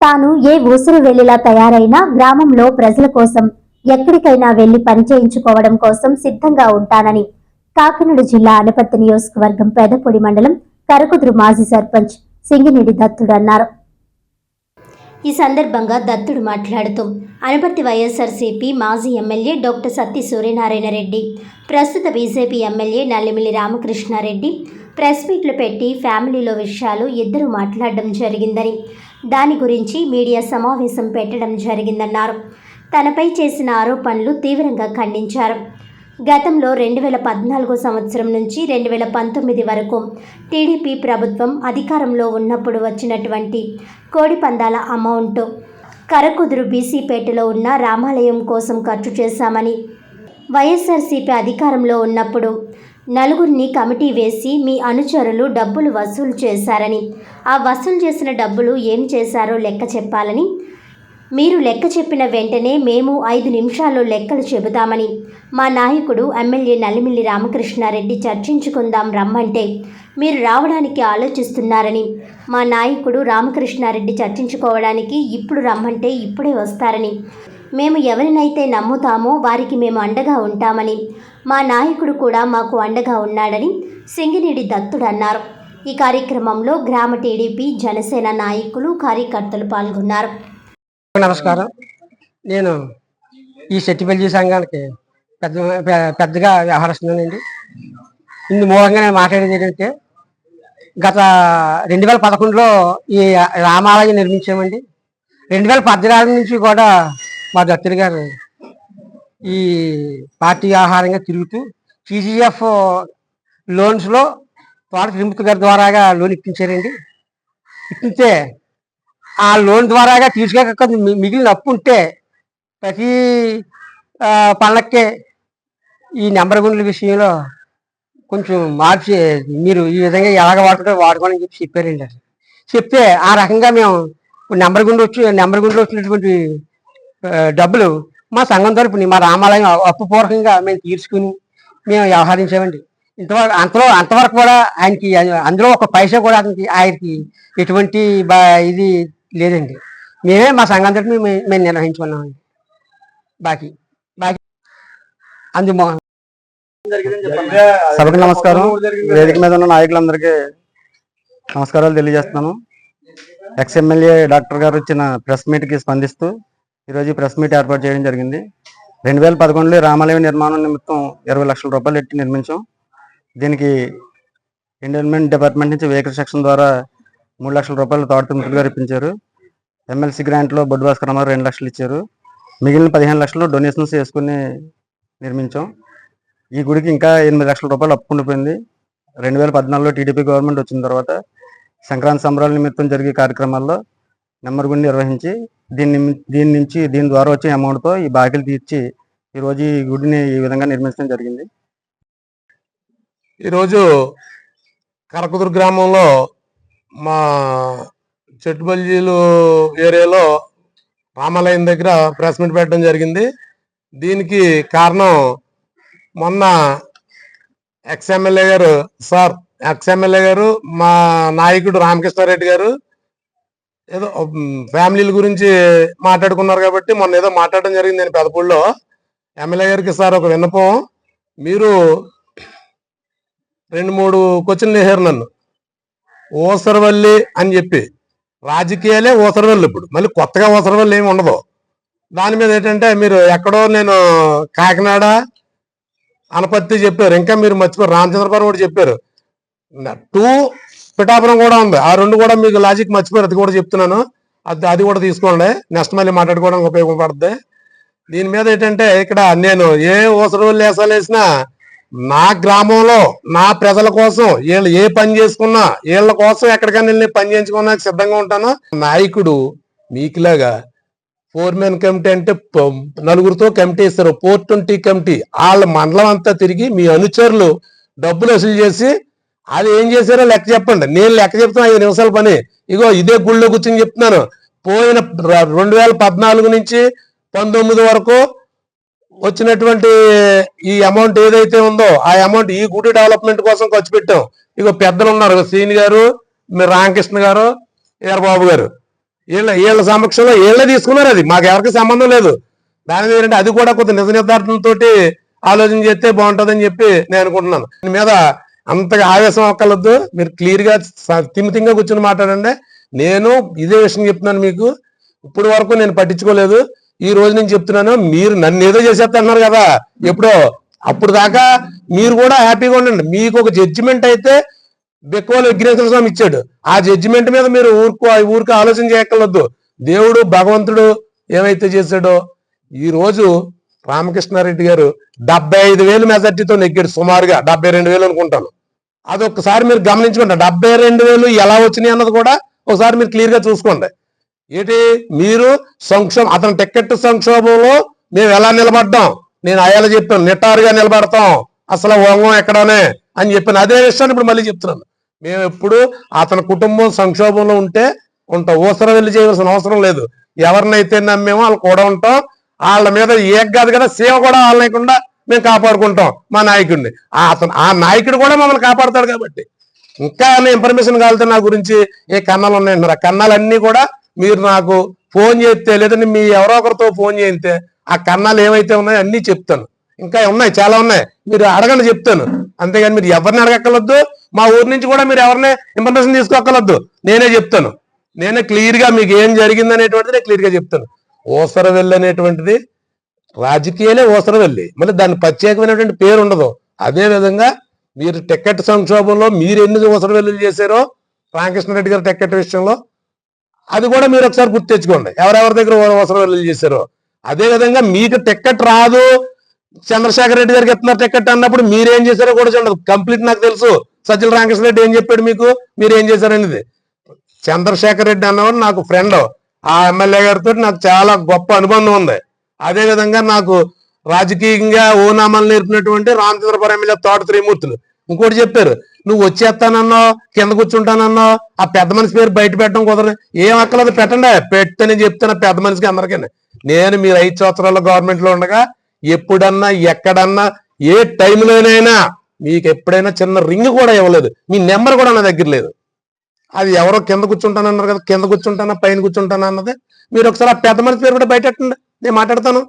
తాను ఏ ఊసురు వెళ్ళిలా తయారైనా గ్రామంలో ప్రజల కోసం ఎక్కడికైనా వెళ్ళి పనిచేయించుకోవడం కోసం సిద్ధంగా ఉంటానని కాకినాడ జిల్లా అనపర్తి నియోజకవర్గం పెదపొడి మండలం కరకుదురు మాజీ సర్పంచ్ సింగినేడి దత్తుడు అన్నారు. ఈ సందర్భంగా దత్తుడు మాట్లాడుతూ అనపర్తి వైఎస్ఆర్సీపీ మాజీ ఎమ్మెల్యే డాక్టర్ సత్తి సూర్యనారాయణ రెడ్డి ప్రస్తుత BJP MLA Nallimilli Ramakrishnareddy press మీట్లు పెట్టి ఫ్యామిలీలో విషయాలు ఇద్దరు మాట్లాడడం జరిగిందని దాని గురించి మీడియా సమావేశం పెట్టడం జరిగిందన్నారు. తనపై చేసిన ఆరోపణలు తీవ్రంగా ఖండించారు. గతంలో రెండు వేల పద్నాలుగో సంవత్సరం నుంచి రెండు వేల పంతొమ్మిది వరకు టీడీపీ ప్రభుత్వం అధికారంలో ఉన్నప్పుడు వచ్చినటువంటి కోడి పందాల అమౌంట్ కరకుదురు బీసీపేటలో ఉన్న రామాలయం కోసం ఖర్చు చేశామని వైఎస్ఆర్సీపీ అధికారంలో ఉన్నప్పుడు నలుగురిని కమిటీ వేసి మీ అనుచరులు డబ్బులు వసూలు చేశారని. ఆ వసూలు చేసిన డబ్బులు ఏం చేశారో లెక్క చెప్పాలని. మీరు లెక్క చెప్పిన వెంటనే మేము ఐదు నిమిషాల్లో లెక్కలు చెబుతామని. మా నాయకుడు ఎమ్మెల్యే నల్లిమిల్లి రామకృష్ణారెడ్డి చర్చించుకుందాం రమ్మంటే మీరు రావడానికి ఆలోచిస్తున్నారని. మా నాయకుడు రామకృష్ణారెడ్డి చర్చించుకోవడానికి ఇప్పుడు రమ్మంటే ఇప్పుడే వస్తారని. మేము ఎవరినైతే నమ్ముతామో వారికి మేము అండగా ఉంటామని. మా నాయకుడు కూడా మాకు అండగా ఉన్నాడని సింగినేడి దత్తుడు అన్నారు. ఈ కార్యక్రమంలో గ్రామ టీడీపీ జనసేన నాయకులు కార్యకర్తలు పాల్గొన్నారు. నమస్కారం. నేను ఈ సెట్టిపల్లి సంఘానికి పెద్ద పెద్దగా వ్యవహరిస్తున్నానండి ఇందు మూలంగా నేను మాట్లాడేది ఏంటంటే గత రెండు వేల పదకొండులో ఈ రామాలయం నిర్మించామండి. రెండు వేల పద్నాలుగు నుంచి కూడా మా దత్తుడు గారు ఈ పార్టీ ఆహారంగా తిరుగుతూ టీజీఎఫ్ లోన్స్లో తోట విముక్తి గారి ద్వారాగా లోన్ ఇప్పించారండి. ఇప్పితే ఆ లోన్ ద్వారాగా తీసుకోక మిగిలిన అప్పు ఉంటే ప్రతి పనులకే పండక్కే ఈ నెంబర్ గుండ్ల విషయంలో కొంచెం మార్చి మీరు ఈ విధంగా ఎలాగ వాడుకుంటే వాడుకోని చెప్పి చెప్పారండి. అది చెప్తే ఆ రకంగా మేము నెంబర్ గుండు వచ్చి నెంబర్ గుండులో వచ్చినటువంటి డబ్బులు మా సంఘం తరపుని మా రామాలయం అప్పు పూర్వకంగా మేము తీర్చుకుని మేము వ్యవహరించామండి. ఇంతవరకు అంతలో అంతవరకు కూడా ఆయనకి అందులో ఒక పైసా కూడా అతనికి ఆయనకి ఎటువంటి బా ఇది లేదండి. మేమే మా సంఘం తరపున మేము నిర్వహించుకున్నామండి. బాకీ బాకీ. అందు సభకు నమస్కారం. వేదిక మీద ఉన్న నాయకులందరికీ నమస్కారాలు తెలియజేస్తున్నాను. ఎక్స్ ఎమ్మెల్యే డాక్టర్ గారు ఇచ్చిన ప్రెస్ మీట్కి స్పందిస్తూ ఈరోజు ప్రెస్ మీట్ ఏర్పాటు చేయడం జరిగింది. రెండు వేల పదకొండులో ఈ రామాలయం నిర్మాణం నిమిత్తం ఇరవై లక్షల రూపాయలు ఎట్టి నిర్మించాం. దీనికి ఎండోన్మెంట్ డిపార్ట్మెంట్ నుంచి వెహికల్ సెక్షన్ ద్వారా మూడు లక్షల రూపాయలు తోటతిమిట్లు గారు ఇప్పించారు. ఎమ్మెల్సీ గ్రాంట్లో బొడ్డు భాస్కర్ రామారావు రెండు లక్షలు ఇచ్చారు. మిగిలిన పదిహేను లక్షలు డొనేషన్స్ వేసుకుని నిర్మించాం. ఈ గుడికి ఇంకా ఎనిమిది లక్షల రూపాయలు అప్పుకుండిపోయింది రెండు వేల పద్నాలుగులో టీడీపీ గవర్నమెంట్ వచ్చిన తర్వాత సంక్రాంతి సంబరాల నిమిత్తం జరిగే కార్యక్రమాల్లో నెంబర్ గుండి నిర్వహించి దీని దీని నుంచి దీని ద్వారా వచ్చే అమౌంట్తో ఈ బాకీలు తీర్చి ఈరోజు ఈ గుడిని ఈ విధంగా నిర్మించడం జరిగింది. ఈరోజు కరకుదురు గ్రామంలో మా చెట్టుబల్జీలు ఏరియాలో రామాలయం దగ్గర ప్రెస్ మీట్ పెట్టడం జరిగింది. దీనికి కారణం మొన్న ఎక్స్ ఎమ్మెల్యే గారు సార్ ఎక్స్ ఎమ్మెల్యే గారు మా నాయకుడు రామకృష్ణారెడ్డి గారు ఏదో ఫ్యామిలీల గురించి మాట్లాడుకున్నారు కాబట్టి మొన్న ఏదో మాట్లాడడం జరిగింది నేను పెదపూడిలో. ఎమ్మెల్యే గారికి సార్ ఒక విన్నపం. మీరు రెండు మూడు క్వశ్చన్లు వేసారు నన్ను. ఓసరవల్లి అని చెప్పి. రాజకీయాలే ఓసరవల్లి ఇప్పుడు. మళ్ళీ కొత్తగా ఓసరవల్లి ఏమి ఉండదు. దాని మీద ఏంటంటే మీరు ఎక్కడో నేను కాకినాడ అనపత్తి చెప్పారు. ఇంకా మీరు మర్చిపోయారు రామచంద్రపురం కూడా చెప్పారు. టూ పిఠాపురం కూడా ఉంది. ఆ రెండు కూడా మీకు లాజిక్ మర్చిపోయారు. అది కూడా చెప్తున్నాను. అది అది కూడా తీసుకోండి. నెక్స్ట్ మళ్ళీ మాట్లాడుకోవడానికి ఉపయోగపడుతుంది దీని మీద ఏంటంటే ఇక్కడ నేను ఏ ఓసరవల్లి వేసాలు వేసినా నా గ్రామంలో నా ప్రజల కోసం వీళ్ళు ఏ పని చేసుకున్నా వీళ్ళ కోసం ఎక్కడికైనా వెళ్ళి పని చేయించుకున్నా సిద్ధంగా ఉంటాను. నాయకుడు మీకులాగా ఫోర్ మెన్ కమిటీ అంటే నలుగురితో కమిటీ ఇస్తారు. Four twenty committee. వాళ్ళ మండలం అంతా తిరిగి మీ అనుచరులు డబ్బులు వసూలు చేసి అది ఏం చేశారో లెక్క చెప్పండి. నేను లెక్క చెప్తున్నా ఐదు నిమిషాల పని. ఇగో ఇదే గుళ్ళో కూర్చొని చెప్తున్నాను. పోయిన రెండు వేల పద్నాలుగు నుంచి పంతొమ్మిది వరకు వచ్చినటువంటి ఈ అమౌంట్ ఏదైతే ఉందో ఆ అమౌంట్ ఈ గుడి డెవలప్మెంట్ కోసం ఖర్చు పెట్టాం. ఇగో పెద్దలు ఉన్నారు శ్రీని గారు మీ రామకృష్ణ గారు ఈరబాబు గారు. వీళ్ళ వీళ్ళ సమక్షంలో వీళ్ళే తీసుకున్నారు అది. మాకు ఎవరికి సంబంధం లేదు. దాని మీద ఏంటంటే అది కూడా కొంత నిజ నిర్ధారణతో ఆలోచన చేస్తే బాగుంటుందని చెప్పి నేను అనుకుంటున్నాను. దీని మీద అంతగా ఆవేశం అక్కర్లొద్దు మీరు క్లియర్గా తిమితింగా కూర్చొని మాట్లాడండి. నేను ఇదే విషయం చెప్తున్నాను మీకు. ఇప్పుడు వరకు నేను పట్టించుకోలేదు. ఈ రోజు నేను చెప్తున్నాను మీరు నన్ను ఏదో చేసేస్తున్నారు కదా ఎప్పుడో. అప్పుడు దాకా మీరు కూడా హ్యాపీగా ఉండండి. మీకు ఒక జడ్జిమెంట్ అయితే బెక్కువలు విఘ్నేశ్వర స్వామి ఇచ్చాడు. ఆ జడ్జిమెంట్ మీద మీరు ఊరుకు ఊరికి ఆలోచన చేయక్కర్లొద్దు దేవుడు భగవంతుడు ఏమైతే చేశాడో ఈ రోజు రామకృష్ణారెడ్డి గారు డెబ్బై ఐదు వేలు మెజార్టీతో నెగ్గాడు సుమారుగా డెబ్బై రెండు వేలు అనుకుంటాను. అదొకసారి మీరు గమనించుకోండి డెబ్బై రెండు వేలు ఎలా వచ్చినాయి అన్నది కూడా ఒకసారి మీరు క్లియర్గా చూసుకోండి. ఏంటి? మీరు సంక్షోభం అతని టికెట్ సంక్షోభంలో మేము ఎలా నిలబడ్డాం? నేను అయ్యాల చెప్పాను నిటారుగా నిలబడతాం. అసలు వంగం ఎక్కడనే అని చెప్పాను. అదే విషయాన్ని ఇప్పుడు మళ్ళీ చెప్తున్నాను. మేము ఎప్పుడు అతని కుటుంబం సంక్షోభంలో ఉంటే ఉంటాం ఊసర వెళ్ళి చేయవలసిన అవసరం లేదు. ఎవరినైతే నమ్మేమో వాళ్ళు కూడా ఉంటాం. వాళ్ళ మీద ఏ కాదు కదా సేవ కూడా వాళ్ళకుండా మేము కాపాడుకుంటాం మా నాయకుడిని. ఆ అతను ఆ నాయకుడు కూడా మమ్మల్ని కాపాడతాడు కాబట్టి. ఇంకా ఇన్ఫర్మేషన్ కావాలంటే నా గురించి ఏ కన్నాలు ఉన్నాయంటున్నారు? ఆ కన్నాలన్నీ కూడా మీరు నాకు ఫోన్ చేస్తే లేదంటే మీ ఎవరో ఒకరితో ఫోన్ చేయితే ఆ కన్నాలు ఏమైతే ఉన్నాయో అన్నీ చెప్తాను. ఇంకా ఉన్నాయి చాలా ఉన్నాయి. మీరు అడగండి చెప్తాను. అంతేగాని మీరు ఎవరిని అడగక్కర్లొద్దు. మా ఊరి నుంచి కూడా మీరు ఎవరిని ఇన్ఫర్మేషన్ తీసుకోక్కర్లొద్దు. నేనే చెప్తాను. నేనే క్లియర్గా మీకు ఏం జరిగింది అనేటువంటిది నేను క్లియర్గా చెప్తాను. ఓసరవెల్లి అనేటువంటిది రాజకీయాలే ఓసరవెల్లి మళ్ళీ దాని ప్రత్యేకమైనటువంటి పేరు ఉండదు. అదే విధంగా మీరు టికెట్ సంక్షోభంలో మీరు ఎన్ని ఓసరవెల్లు చేశారో రామకృష్ణారెడ్డి గారి టికెట్ విషయంలో అది కూడా మీరు ఒకసారి గుర్తు తెచ్చుకోండి. ఎవరెవరి దగ్గర ఓసరవెల్లు చేశారో. అదే విధంగా మీకు టికెట్ రాదు. చంద్రశేఖర్ రెడ్డి గారికి ఎత్తున్నారు టికెట్ అన్నప్పుడు మీరేం చేశారో కూడా చూడదు కంప్లీట్ నాకు తెలుసు. సజ్జల రామకృష్ణ రెడ్డి ఏం చెప్పాడు మీకు? మీరు ఏం చేశారనేది? చంద్రశేఖర్ రెడ్డి అన్నవాడు నాకు ఫ్రెండ్. ఆ ఎమ్మెల్యే గారితో నాకు చాలా గొప్ప అనుబంధం ఉంది. అదే విధంగా నాకు రాజకీయంగా ఓనామాలు నేర్పినటువంటి రామచంద్రపురం ఎమ్మెల్యే తోట త్రిమూర్తులు ఇంకోటి చెప్పారు నువ్వు వచ్చేస్తానన్నావు కింద కూర్చుంటానన్నావు ఆ పెద్ద మనిషి పేరు బయట పెట్టడం కుదరదు. ఏం అక్కలేదు పెట్టండి. పెట్టని చెప్తాను పెద్ద మనిషికి అందరికీ నేను మీరు ఐదు సంవత్సరాల గవర్నమెంట్లో ఉండగా ఎప్పుడన్నా ఎక్కడన్నా ఏ టైంలోనైనా మీకు ఎప్పుడైనా చిన్న రింగ్ కూడా ఇవ్వలేదు. మీ నెంబర్ కూడా నా దగ్గర లేదు. అది ఎవరో కింద కూర్చుంటానన్నారు కదా కింద కూర్చుంటానా పైన కూర్చుంటానా అన్నది? మీరు ఒకసారి ఆ పెద్ద మనిషి పేరు కూడా బయట నేను మాట్లాడతాను.